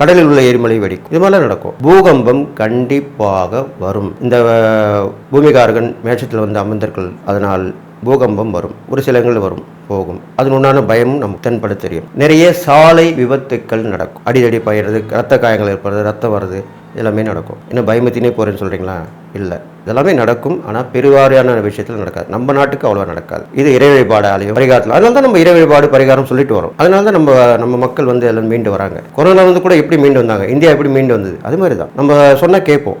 கடலில் உள்ள எரிமலை வெடிக்கும். இது மாதிரிலாம் நடக்கும். பூகம்பம் கண்டிப்பாக வரும். இந்த பூமிகாரகன் மேட்சத்தில் வந்து அமர்ந்தர்கள் அதனால் பூகம்பம் வரும். ஒரு சில வரும். போகும். அதன் உண்டான பயமும் நமக்கு தென்பட தெரியும். நிறைய சாலை விபத்துக்கள் நடக்கும். அடிதடி பயிறது ரத்த காயங்கள் ஏற்படுறது ரத்தம் வருது எல்லாமே நடக்கும். என்ன பயமத்தினே போகிறேன்னு சொல்கிறீங்களா இல்லை. இதெல்லாமே நடக்கும். ஆனால் பெருவாரியான விஷயத்தில் நடக்காது. நம்ம நாட்டுக்கு அவ்வளோ நடக்காது. இது இறை வழிபாடு ஆலயம் பரிகாரத்தில். அதனால தான் நம்ம இறை வழிபாடு பரிகாரம் சொல்லிட்டு வரோம். அதனால தான் நம்ம நம்ம மக்கள் வந்து எல்லாம் மீண்டு வராங்க. கொரோனா வந்து கூட எப்படி மீண்டு வந்தாங்க? இந்தியா எப்படி மீண்டு வந்தது? அது மாதிரி தான் நம்ம சொன்னால் கேட்போம்.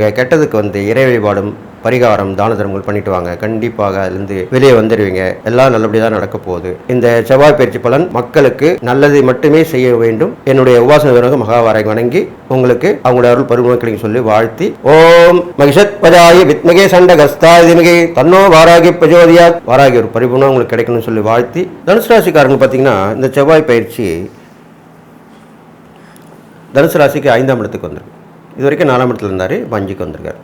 கெட்டதுக்கு வந்து இறை வழிபாடும் பரிகாரம் தான தர்மங்கள் பண்ணிட்டு வாங்க. கண்டிப்பாக அதுலேருந்து வெளியே வந்துடுவீங்க எல்லாம் நல்லபடியாக தான் நடக்க போகுது. இந்த செவ்வாய் பயிற்சி பலன் மக்களுக்கு நல்லதை மட்டுமே செய்ய வேண்டும். என்னுடைய உபாசன வீரக மகாவாரை வணங்கி உங்களுக்கு அவங்களுடைய அருள் பருவங்களுக்கு சொல்லி வாழ்த்தி ஓம் மகிஷத் பஜாயி வித்மகே சண்ட கஸ்தாதிமிகே தன்னோ வாராகி பிரஜோதியா வாராகி ஒரு பரிபூர்ணம் உங்களுக்கு கிடைக்கணும்னு சொல்லி வாழ்த்தி தனுசு ராசிக்காரங்க பார்த்தீங்கன்னா இந்த செவ்வாய் பயிற்சி தனுசு ராசிக்கு ஐந்தாம் இடத்துக்கு வந்திருக்கு. இது வரைக்கும் நாலாம் இடத்துல இருந்தார் இப்போ அஞ்சுக்கு வந்திருக்காரு.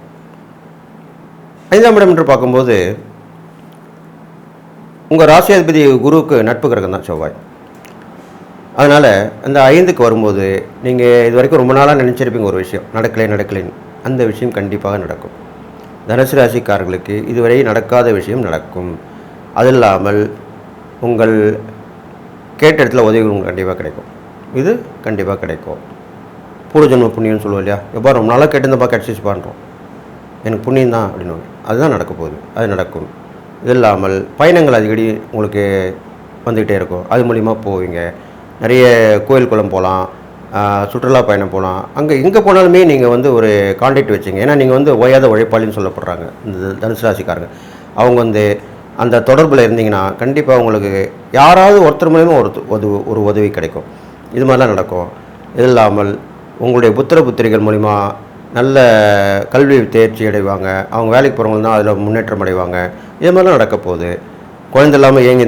ஐந்தாம் இடம் என்று பார்க்கும்போது உங்கள் ராசியாதிபதி குருவுக்கு நட்பு கிரகம் தான் செவ்வாய். அதனால் அந்த ஐந்துக்கு வரும்போது நீங்கள் இது வரைக்கும் ரொம்ப நாளாக நினச்சிருப்பீங்க ஒரு விஷயம் நடக்கலை நடக்கலைன்னு அந்த விஷயம் கண்டிப்பாக நடக்கும். தனுசு ராசிக்காரர்களுக்கு இதுவரை நடக்காத விஷயம் நடக்கும். அது இல்லாமல் உங்கள் கேட்ட இடத்துல உதவி உங்களுக்கு கண்டிப்பாக கிடைக்கும். இது கண்டிப்பாக கிடைக்கும். பூர்வஜன்ம புண்ணியம்னு சொல்லுவோம் இல்லையா? எப்போ ரொம்ப நாளாக கேட்டிருந்தப்பா கிடச்சிச்சு பண்ணுறோம் எனக்கு புண்ணியம் தான் அப்படின்னு அதுதான் நடக்க போகுது. அது நடக்கும். இது இல்லாமல் பயணங்கள் அடிக்கடி உங்களுக்கு வந்துக்கிட்டே இருக்கும். அது மூலிமா போவீங்க. நிறைய கோயில் குளம் போகலாம் சுற்றுலா பயணம் போகலாம். அங்கே எங்கே போனாலுமே நீங்கள் வந்து ஒரு கான்டாக்ட் வச்சுங்க. ஏன்னா நீங்கள் வந்து ஓயாத உழைப்பாளின்னு சொல்லப்படுறாங்க. இந்த தனுசு ராசிக்காரங்க. அவங்க வந்து அந்த தொடர்பில் இருந்தீங்கன்னா கண்டிப்பாக உங்களுக்கு யாராவது ஒருத்தர் மூலயமா ஒரு ஒரு உதவி கிடைக்கும். இது மாதிரிலாம் நடக்கும். இது இல்லாமல் உங்களுடைய புத்திர புத்திரிகள் மூலிமா நல்ல கல்வி தேர்ச்சி அடைவாங்க. அவங்க வேலைக்கு போகிறவங்க தான் அதில் முன்னேற்றம் அடைவாங்க. இது மாதிரிலாம் நடக்க போகுது. குழந்தை இல்லாமல் ஏங்கி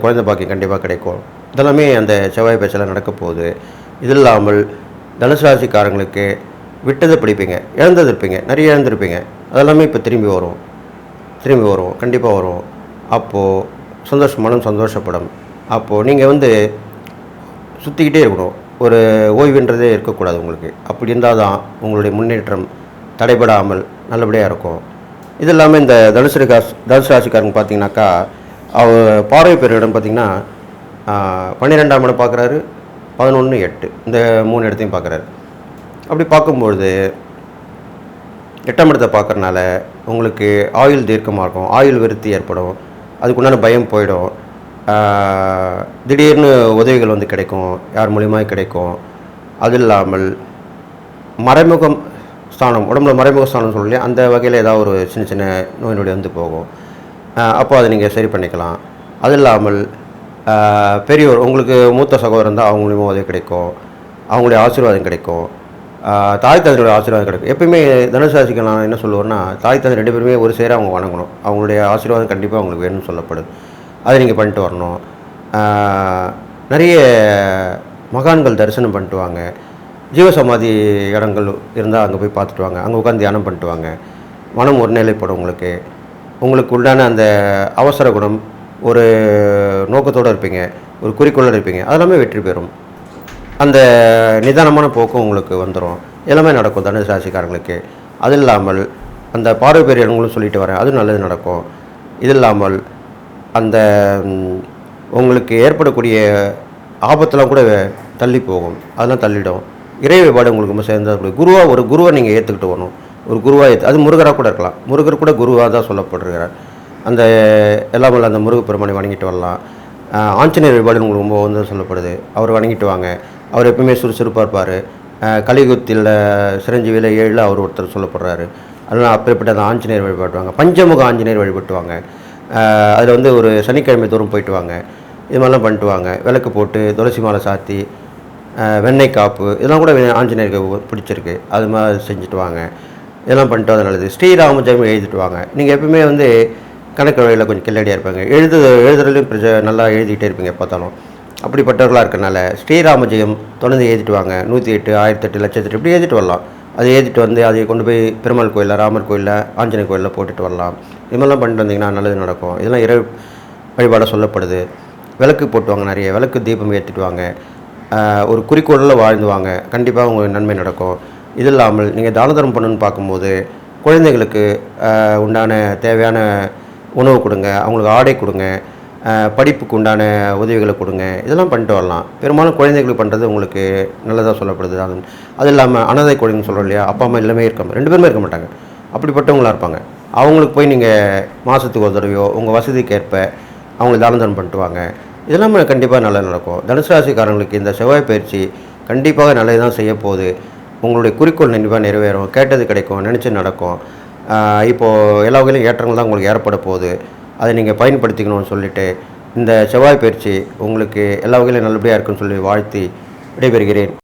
குழந்தை பாக்கியம் கண்டிப்பாக கிடைக்கும். இதெல்லாமே அந்த செவ்வாய் பேச்செல்லாம் நடக்க போகுது. இது இல்லாமல் தனுசு ராசிக்காரங்களுக்கு விட்டதை பிடிப்பீங்க. இழந்தது இருப்பீங்க. நிறைய இழந்திருப்பீங்க. அதெல்லாமே இப்போ திரும்பி வரும். திரும்பி வரும். கண்டிப்பாக வரும். அப்போது சந்தோஷமான மனம் சந்தோஷப்படும். அப்போது நீங்கள் வந்து சுற்றிக்கிட்டே இருக்கணும். ஒரு ஓய்வுன்றதே இருக்கக்கூடாது உங்களுக்கு. அப்படி இருந்தால் தான் உங்களுடைய முன்னேற்றம் தடைபடாமல் நல்லபடியாக இருக்கும். இது இல்லாமல் இந்த தனுசு ராசி தனுசு ராசிக்காரங்க பார்த்தீங்கன்னாக்கா அவர் பார்வை பெற இடம் பார்த்தீங்கன்னா பன்னிரெண்டாம் இடம் பார்க்குறாரு பதினொன்று எட்டு. இந்த மூணு இடத்தையும் பார்க்குறாரு. அப்படி பார்க்கும்பொழுது எட்டாம் இடத்தை பார்க்குறனால உங்களுக்கு ஆயுள் தீர்க்கமாக இருக்கும். ஆயுள் விருத்தி ஏற்படும். அதுக்குண்டான பயம் போயிடும். திடீர்னு உதவிகள் வந்து கிடைக்கும் யார் மூலியமாக கிடைக்கும். அது இல்லாமல் மறைமுகம் ஸ்தானம் உடம்புல மறைமுக ஸ்தானம் சொல்லலையே அந்த வகையில் ஏதாவது ஒரு சின்ன சின்ன நோய் நொடி வந்து போகும். அப்போ அதை நீங்கள் சரி பண்ணிக்கலாம். அது இல்லாமல் பெரியோர் உங்களுக்கு மூத்த சகோதரன் தான் அவங்க மூலியமாக உதவி கிடைக்கும். அவங்களுடைய ஆசீர்வாதம் கிடைக்கும். தாய் தந்தையோட ஆசீர்வாதம் கிடைக்கும். எப்பயுமே தனுசு நான் என்ன சொல்லுவேன்னா தாய் தந்தை ரெண்டு பேருமே ஒரு சேர அவங்க வணங்கணும். அவங்களுடைய ஆசீர்வாதம் கண்டிப்பாக அவங்களுக்கு வேணும்னு சொல்லப்படுது அதை நீங்கள் பண்ணிட்டு வரணும். நிறைய மகான்கள் தரிசனம் பண்ணிட்டு வாங்க. ஜீவசமாதி இடங்கள் இருந்தால் அங்கே போய் பார்த்துட்டு வாங்க. அங்கே உட்காந்து தியானம் பண்ணிட்டு வாங்க. மனம் ஒருநிலைப்படும் உங்களுக்கு. உங்களுக்கு உண்டான அந்த அவசர குணம் ஒரு நோக்கத்தோடு இருப்பீங்க ஒரு குறிக்கோளோடு இருப்பீங்க. அதெல்லாமே வெற்றி பெறும். அந்த நிதானமான போக்கும் உங்களுக்கு வந்துடும் எல்லாமே நடக்கும் தனுசு ராசிக்காரங்களுக்கு. அது இல்லாமல் அந்த பார்வை பெரிய இடங்களும் சொல்லிட்டு வரேன். அது நல்லது நடக்கும். இது இல்லாமல் அந்த உங்களுக்கு ஏற்படக்கூடிய ஆபத்தெல்லாம் கூட தள்ளி போகும். அதெல்லாம் தள்ளிடும். இறை வழிபாடு உங்களுக்கு ரொம்ப சேர்ந்த குருவாக ஒரு குருவை நீங்கள் ஏற்றுக்கிட்டு வரணும். ஒரு குருவாக ஏற்று அது முருகராக கூட இருக்கலாம். முருகர் கூட குருவாக தான் சொல்லப்படுகிறார் அந்த எல்லாம் வல்ல அந்த முருகப்பெருமானை வணங்கிட்டு வரலாம். ஆஞ்சநேயர் வழிபாடு உங்களுக்கு ரொம்ப வந்து சொல்லப்படுது. அவர் வணங்கிட்டு வாங்க. அவர் எப்பவுமே சுறுசுறுப்பாக இருப்பார். கலியுகத்தில் சிரஞ்சீவியில் ஏழில் அவர் ஒருத்தர் சொல்லப்படுறாரு. அதனால் அப்படிப்பட்ட அந்த ஆஞ்சநேயர் வழிபாட்டுவாங்க பஞ்சமுக ஆஞ்சநேயர் வழிபட்டுவாங்க அதில் வந்து ஒரு சனிக்கிழமை தோறும் போயிட்டு வாங்க. இது மாதிரிலாம் பண்ணிட்டு வாங்க. விளக்கு போட்டு துளசி மாலை சாத்தி வெண்ணெய் காப்பு இதெல்லாம் கூட ஆஞ்சநேயருக்கு பிடிச்சிருக்கு. அது மாதிரி செஞ்சுட்டு வாங்க. இதெல்லாம் பண்ணிட்டு அது நல்லது. ஸ்ரீராம ஜெயம் எழுதிட்டு வாங்க. நீங்கள் எப்பவுமே வந்து கணக்கு வழியில் கொஞ்சம் கில்லடியாக இருப்பாங்க. எழுது எழுதுறதுலையும் பிரச்ச நல்லா எழுதிக்கிட்டே இருப்பீங்க பார்த்தாலும். அப்படிப்பட்டவர்களாக இருக்கனால ஸ்ரீராம ஜெயம் தொடர்ந்து எழுதிட்டு வாங்க. நூற்றி எட்டு ஆயிரத்தி எட்டு லட்சத்தெட்டு இப்படி எழுதிட்டு வரலாம். அதை எழுதிட்டு வந்து அதை கொண்டு போய் பெருமாள் கோயிலில் ராமர் கோயிலில் ஆஞ்சநேயர் கோயிலில் போட்டுட்டு வரலாம். இது மாதிரிலாம் பண்ணிட்டு வந்தீங்கன்னா நல்லது நடக்கும். இதெல்லாம் இறை வழிபாடாக சொல்லப்படுது. விளக்கு போட்டுவாங்க நிறைய. விளக்கு தீபம் ஏற்றிட்டு வாங்க ஒரு குறிக்கோளில் வாழ்ந்துவாங்க. கண்டிப்பாக உங்களுக்கு நன்மை நடக்கும். இது இல்லாமல் நீங்கள் தான தர்மம் பண்ணணும்னு பார்க்கும்போது குழந்தைகளுக்கு உண்டான தேவையான உணவு கொடுங்க. அவங்களுக்கு ஆடை கொடுங்க. படிப்புக்கு உண்டான உதவிகளை கொடுங்க. இதெல்லாம் பண்ணிட்டு வரலாம். பெரும்பாலும் குழந்தைகளுக்கு பண்ணுறது உங்களுக்கு நல்லதாக சொல்லப்படுது. அது அது இல்லாமல் அனாதை குழந்தைன்னு சொல்கிறோம் இல்லையா? அப்பா அம்மா எல்லாமே இருக்க ரெண்டு பேருமே இருக்க மாட்டாங்க. அப்படிப்பட்டவங்களா இருப்பாங்க. அவங்களுக்கு போய் நீங்கள் மாதத்துக்கு ஒரு தடவையோ உங்கள் வசதிக்கேற்ப அவங்களுக்கு தானம் தரம் பண்ணிட்டு வாங்க. இதெல்லாம் கண்டிப்பாக நல்லா நடக்கும். தனுசு ராசிக்காரங்களுக்கு இந்த செவ்வாய் பயிற்சி கண்டிப்பாக நல்லது தான் செய்ய போகுது. உங்களுடைய குறிக்கோள் கண்டிப்பாக நிறைவேறும். கேட்டது கிடைக்கும் நினச்சி நடக்கும். இப்போது எல்லா வகையிலும் ஏற்றங்கள் தான் உங்களுக்கு ஏற்பட போகுது. அதை நீங்கள் பயன்படுத்திக்கணும்னு சொல்லிவிட்டு இந்த செவ்வாய் பயிற்சி உங்களுக்கு எல்லா வகையிலும் நல்லபடியாக இருக்குன்னு சொல்லி வாழ்த்தி விடைபெறுகிறேன்.